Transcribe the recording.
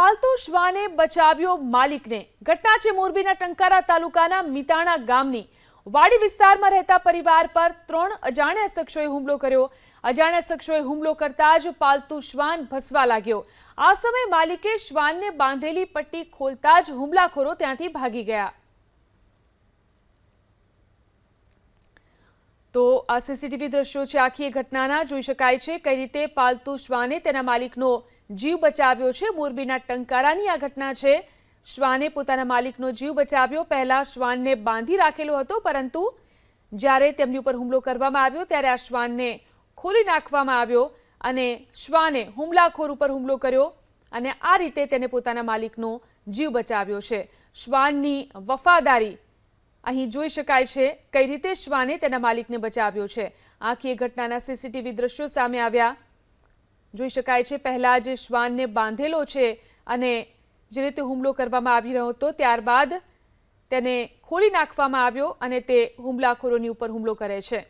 પાલતુ શ્વાને બચાવ્યો માલિકને. ઘટના છે મોરબીના ટંકારા તાલુકાના મિતાણા ગામની. વાડી વિસ્તારમાં રહેતા પરિવાર પર ત્રણ અજાણ્યા શખ્સોએ હુમલો કર્યો. અજાણ્યા શખ્સોએ હુમલો કરતા જ પાલતુ શ્વાન ભસવા લાગ્યો. આ સમયે માલિકે શ્વાનને બાંધેલી પટ્ટી ખોલતા જ હુમલાખોરો ત્યાંથી ભાગી ગયા. તો આ સીસીટીવી દ્રશ્યો છે. આખી ઘટનાના જોઈ શકાય છે કઈ રીતે પાલતુ શ્વાને તેના માલિકનો જીવ બચાવ્યો છે. મોરબીના ટંકારાની આ ઘટના છે. શ્વાને પોતાના માલિકનો જીવ બચાવ્યો. પહેલા શ્વાનને બાંધી રાખેલો હતો, પરંતુ જ્યારે તેમની ઉપર હુમલો કરવામાં આવ્યો, ત્યારે આ શ્વાનને ખોલી નાખવામાં આવ્યો અને શ્વાને હુમલાખોર ઉપર હુમલો કર્યો અને આ રીતે તેને પોતાના માલિકનો જીવ બચાવ્યો છે. શ્વાનની વફાદારી અહીં જોઈ શકાય છે કઈ રીતે શ્વાને તેના માલિકને બચાવ્યો છે. આખી એ ઘટનાના સીસીટીવી દ્રશ્યો સામે આવ્યા. જોઈ શકાય છે, પહેલા જે શ્વાનને બાંધેલો છે અને જે રીતે હુમલો કરવામાં આવી રહ્યો હતો, ત્યારબાદ તેને ખોલી નાખવામાં આવ્યો અને તે હુમલાખોરોની ઉપર હુમલો કરે છે.